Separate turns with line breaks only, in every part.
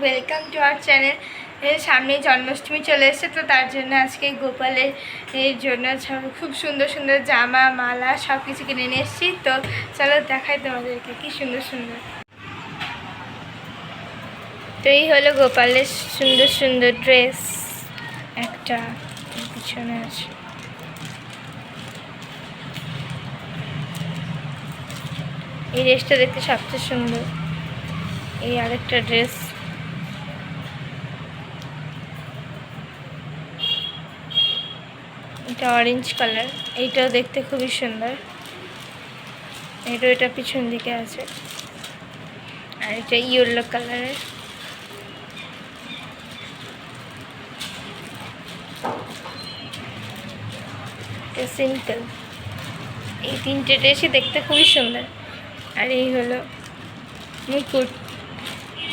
Welcome to our channel সামনে জন্মাষ্টমী চলে এসেছে, তো তার জন্য আজকে গোপালের, এর জন্য খুব সুন্দর সুন্দর জামা, মালা সব কিছু কিনে নিয়ে এসেছি। তো চলো দেখাই তোমাদেরকে কি সুন্দর সুন্দর। তো এই হলো গোপালের সুন্দর সুন্দর ড্রেস একটা পিছনে আছে। এই ড্রেসটা দেখতে সবচেয়ে সুন্দর। এই আরেকটা ড্রেস এটা অরেঞ্জ কালার এইটাও দেখতে খুবই সুন্দর। এটা এটা পিছন দিকে আছে। আর এটা ইয়েলো কালারের সিম্পল এই তিনটে ড্রেসই দেখতে খুবই সুন্দর। আর এই হলো মুকুট।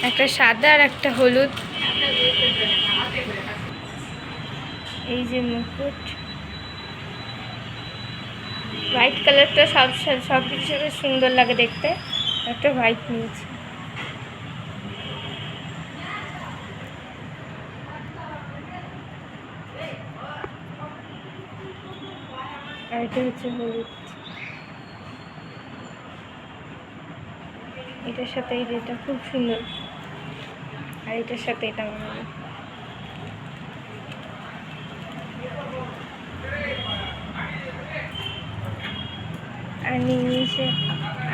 একটা সাদা আর একটা হলুদ। এই যে মুকুট। হোয়াইট কালারটা সব সব কিছু সাথে সুন্দর লাগে দেখতে। একটা হোয়াইট নিয়েছি। আর এটা হচ্ছে হলুদ। এটার সাথে এই যে এটা খুব সুন্দর। আর এটার সাথে এটা মনে হয় আর নিচে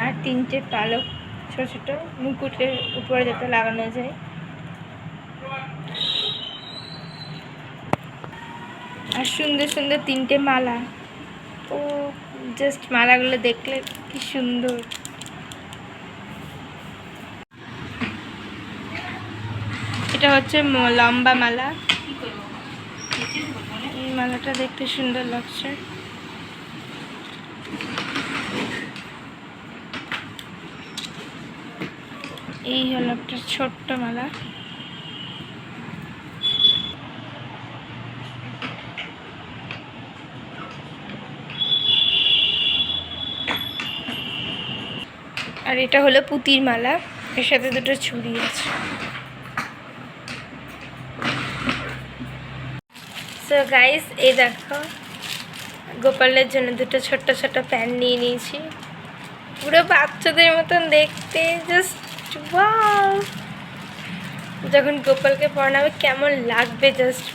আর তিনটে পালক, ছোট ছোট মুকুটের উপরে যাতে লাগানো যায়। আর সুন্দর সুন্দর তিনটে মালা। ও জাস্ট মালাগুলো দেখলে কি সুন্দর। এটা হচ্ছে লম্বা মালা। মালাটা দেখতে সুন্দর লাগছে। এই হলো একটা ছোট্ট মালা। আর এটা হলো পুতির মালা, এর সাথে দুটো ছুরি আছে। সো গাইস এই দেখো, গোপালের জন্য দুটো ছোট্ট ছোট্ট প্যান নিয়ে নিয়েছি। পুরো বাচ্চাদের মতন দেখতে জাস্ট ওয়াও যখন গোপালকে পড়াবে কেমন লাগবে জাস্ট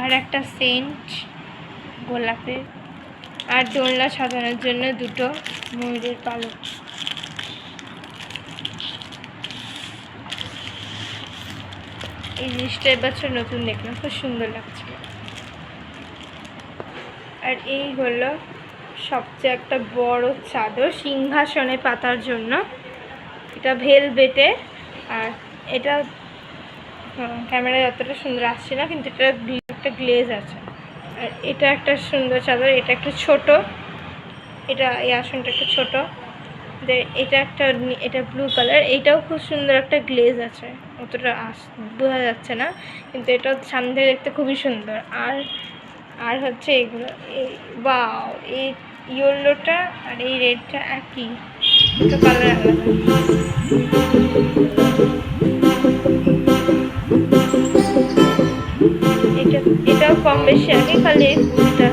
আর একটা সেন্ট গোলাপের আর দোলনা সাজানোর জন্য দুটো ময়ূরের পালক। এই জিনিসটা এবছর নতুন দেখলাম, খুব সুন্দর লাগছিল আর এই হলো সবচেয়ে একটা বড় চাদর সিংহাসনে পাতার জন্য। এটা ভেলভেটে। আর এটা ক্যামেরায় অতটা সুন্দর আসছে না, কিন্তু এটা একটা গ্লেজ আছে। আর এটা একটা সুন্দর চাদর, এটা একটা ছোট। এটা, এই আসনটা একটা ছোট। এটা একটা এটা ব্লু কালার এইটাও খুব সুন্দর একটা গ্লেজ আছে। অতটা আস, বোঝা যাচ্ছে না, কিন্তু এটা সামনে দেখতে খুবই সুন্দর। আর আর হচ্ছে এগুলো বাও, এই ইয়েলোটা আর এই রেডটা একই। দুটো কালার আলাদা। এটা, এটাও কম বেশি আগে, খালি এই ফুলটা।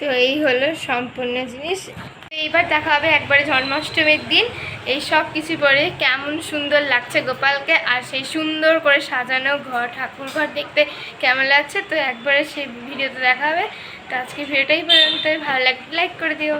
তো এই হলো সম্পূর্ণ জিনিস। এইবার দেখা হবে একবারে জন্মাষ্টমীর দিন। এই সব কিছু পরে কেমন সুন্দর লাগছে গোপালকে আর সেই সুন্দর করে সাজানো ঘর, ঠাকুর ঘর দেখতে কেমন লাগছে। তো একবারে সেই ভিডিওতে দেখা হবে। তো আজকে ভিডিওটাই পর্যন্ত ভালো লাগলে লাইক করে দিও।